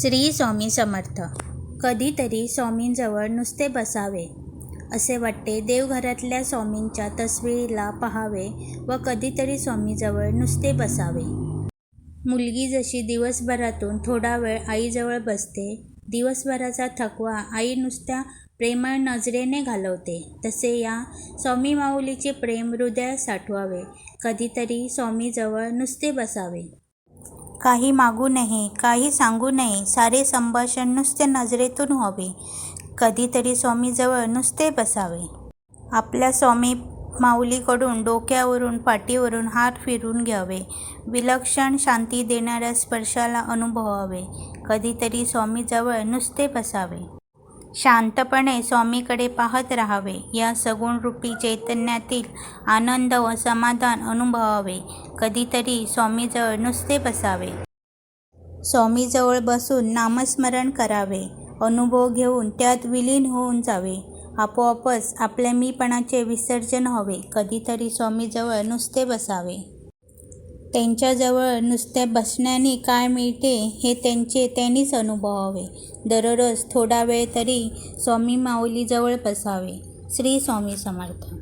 श्री स्वामी समर्थ. कधीतरी स्वामींजवळ नुसते बसावे असे वाटते देवघरातल्या स्वामींच्या तस्वीरीला पहावे व कधीतरी स्वामीजवळ नुसते बसावे. मुलगी जशी दिवसभरातून थोडा वेळ आईजवळ बसते दिवसभराचा थकवा आई नुसत्या प्रेमळ नजरेने घालवते. तसे या स्वामी माऊलीचे प्रेम हृदयात साठवावे कधीतरी स्वामीजवळ नुसते बसावे. काही मागू नये काही सांगू नये. सारे संभाषण नुसते नजरेतून व्हावे. कधीतरी स्वामीजवळ नुसते बसावे. आपल्या स्वामी माऊलीकडून डोक्यावरून पाठीवरून हात फिरून घ्यावे. विलक्षण शांती देणाऱ्या स्पर्शाला अनुभवावे. कधीतरी स्वामीजवळ नुसते बसावे. शांतपणे स्वामीकडे पाहत राहावे. या सगुणरूपी चैतन्यातील आनंद व समाधान अनुभवावे. कधीतरी स्वामीजवळ नुसते बसावे. स्वामीजवळ बसून नामस्मरण करावे. अनुभव घेऊन त्यात विलीन होऊन जावे. आपोआपच आपल्या मीपणाचे विसर्जन व्हावे. कधीतरी स्वामीजवळ नुसते बसावे. त्यांच्याजवळ नुसत्या बसण्याने काय मिळते हे त्यांचे त्यांनीच अनुभवावे. दररोज थोडा वेळ तरी स्वामी माऊलीजवळ बसावे. श्री स्वामी समर्थ.